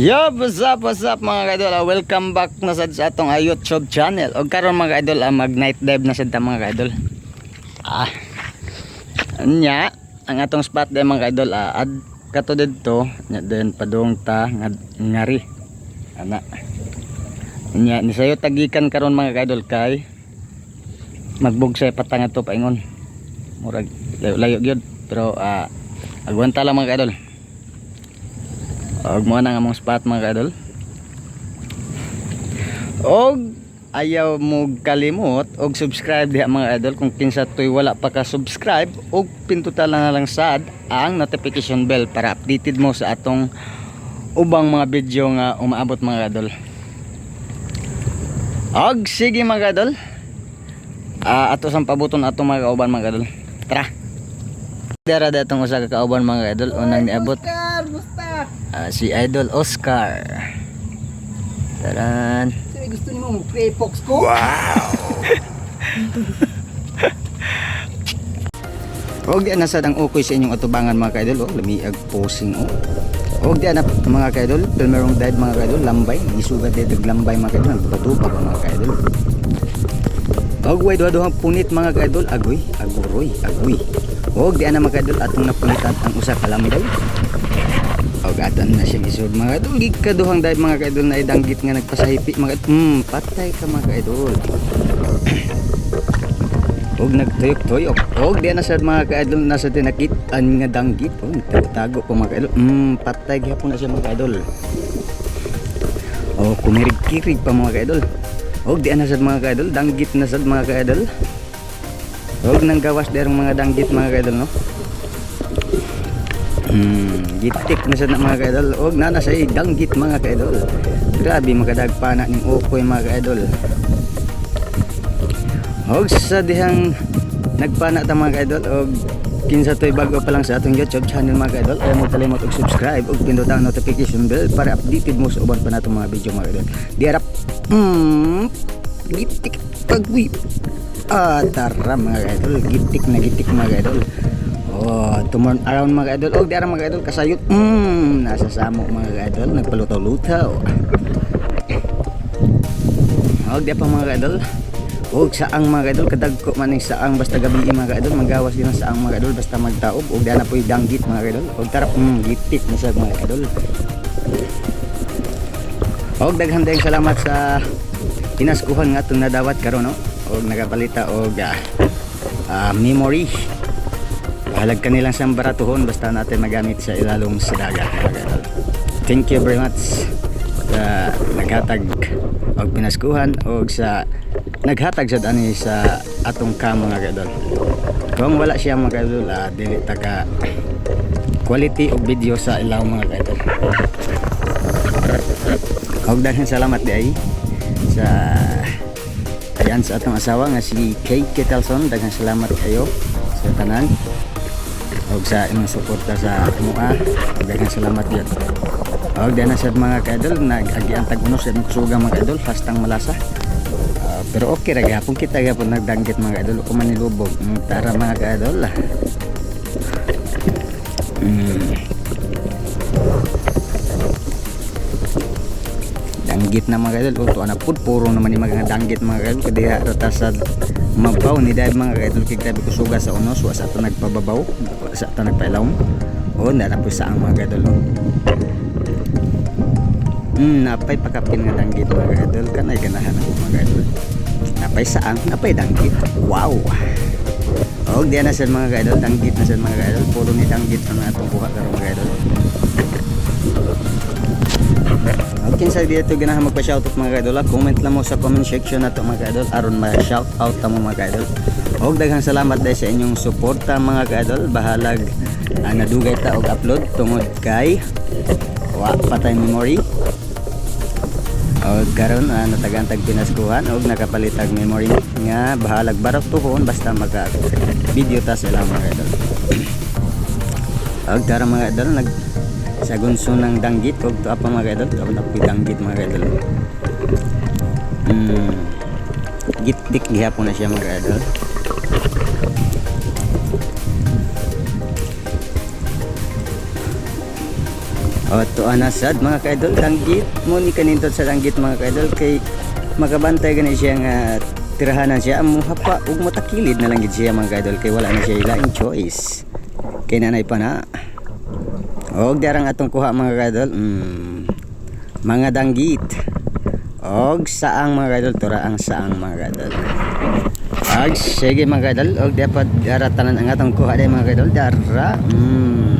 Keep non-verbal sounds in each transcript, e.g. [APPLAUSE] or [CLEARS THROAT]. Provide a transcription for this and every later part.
Yo, what's up, what's up mga idol? Ah, Welcome back na sa atong ah, YouTube channel. O karon mga idol, ah, mag night dive na sad ta mga idol. Ah. Anya, ang atong spot day mga idol, ah, ad kato didto, nya den padung ta nga, ngari. Ana. Nya ni sayo tagikan karon mga idol kay magbugsay patang ato paingon. Murag layo, layo gyud pero ah agwanta lang mga idol. Og mo na nga mong spot mga kadol. Og ayaw mo kalimot og subscribe diha mga idol kung kinsa toy wala pa ka subscribe og pindutan lang na lang sad ang notification bell para updated mo sa atong ubang mga video nga umaabot mga idol. Og sige mga idol. Ah ato sang pabuton atong mga kauban mga idol. Tara. Dara datong usa ka kauban mga idol unang niabot Ah, si Idol Oscar. Taran. Sino gusto niyo mong free fox ko? Og [LAUGHS] di nasad ang ukoy sa inyong atubangan mga kaidol, oh, lumiag posing oh. Og di na mga kaidol, pilmerong dive mga kaidol, lambay, isugat dito lambay mga kaidol, nagpatupag mga kaidol. Og way duha punit mga kaidol, agoy, aguroy, agoy. Og di na mga kaidol atong napunitan ang usa ka aton na siyang isod mga kaidol, gig kaduhang dive mga kaidol na idanggit nga nagpasahipi mga kaidol. Hmm, patay ka mga kaidol. [CLEARS THROAT] og nagtuyok-tuyok. Og di na sad mga kaidol nasa tinakit ang nga danggit. Oh nagtago pa mga kaidol. Mm patay gyapon na siya mga kaidol. Oh kumirig-kirig pa mga kaidol. Og di na sad mga kaidol danggit na sad mga kaidol. Og nang gawas derong mga danggit mga kaidol no? Hmm, gitik na sad na mga kaidol og nana sa danggit mga kaidol grabe makadagpana ning ukoy mga kaidol Og sa dihang nagpana ta mga kaidol og kinsa toy bago pa lang sa atong YouTube channel mga kaidol ayaw mo kalimot og subscribe og pindutan ang notification bell para updated mo sa uban pa natong mga video mga kaidol. Di harap mm, gitik pagwi. Ah, tara mga kaidol, gitik na gitik mga kaidol. Oh, tumon around mga kaidol. Og di ara mga kaidol kasayot. Mm, nasa samo mga kaidol, nagpalutaw-lutaw. Og di pa mga kaidol. Og saang mga kaidol kadagko man ning saang basta gabi mga kaidol magawas din ang saang mga kaidol basta magtaob og dana po'y danggit mga kaidol og tarap mm, gitik na siya mga kaidol. Og daghan dayong salamat sa inaskuhan nga itong nadawat karon no og nagabalita og ah, ah, memory. Halag kanilang siyang baratuhon basta natin magamit sa ilalong sa dagat. Thank you very much sa naghatag og pinaskuhan og sa naghatag sad ani sa atong ka mga kadol. Kung wala siya mga kadol, ah, dili ta ka quality og video sa ilaw mga kadol. Og daghan salamat di ay sa ayan sa atong asawa nga si Kay Ketelson daghan salamat kayo sa tanan og sa imong suporta sa mua og daghan salamat yun og dana sa mga kadol nag-agi ang tag-unos sa imong suga mga kadol hastang malasa Ah, pero okay ra gapon kita gapon nagdanggit mga idol ko man nilubog Mm, tara mga kaidol ah. mm. Danggit na mga kaidol uto na pud puro naman yung mga danggit mga kaidol kadiha rata sa mabaw ni dahil mga kaidol kay grabe ko suga sa unos wa sa ato nagpababaw sa ato nagpailawom o na po sa ang mga kaidol no? Mm, napay pakapin nga danggit mga idol kanay ganahan ako mga idol. Napay saang, napay danggit. Wow. Og diyan na sa mga idol, danggit na sa mga idol. Puro ni danggit ang atong buha karon mga idol. Og kinsa dito ganahan magpa-shoutout mga idol, ah, comment lang mo sa comment section nato mga idol aron ma-shoutout ta mo mga idol. Og daghang salamat dahil sa inyong suporta mga idol. Bahalag ang nadugay ta og upload tungod kay wa patay memory og karon uh, natagantag pinaskuhan og nakapalitag memory nga bahalag barak tuhon basta maka video ta sila mga idol [CLEARS THROAT] og tara mga idol nag sa gunso ng danggit. Og to apa mga idol. To na danggit mga idol. Mm, gitik gihapon na siya mga idol. O to anasad mga kaidol. Danggit mo ni kanintot sa danggit mga kaidol. Kay makabantay gani siya nga tirahanan siya. Amo hapa ug matakilid na lang gid siya mga kaidol kay wala na siya ilaing choice. Kay nanay pa na og darang atong kuha mga kaidol. Mm, mga danggit. Og saang mga kaidol. Tura ang saang mga kaidol. Ag, sige mga kaidol. Og dapat daratanan ang atong kuha day mga kaidol. Dara. Mm,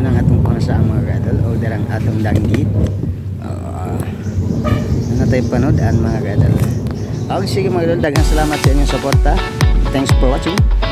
unang atong sa mga kaidol. Og darang atong danggit. Uh, natay panood ang mga kaidol? Og sige mga kaidol. Daghang salamat sa inyong suporta. Thanks for watching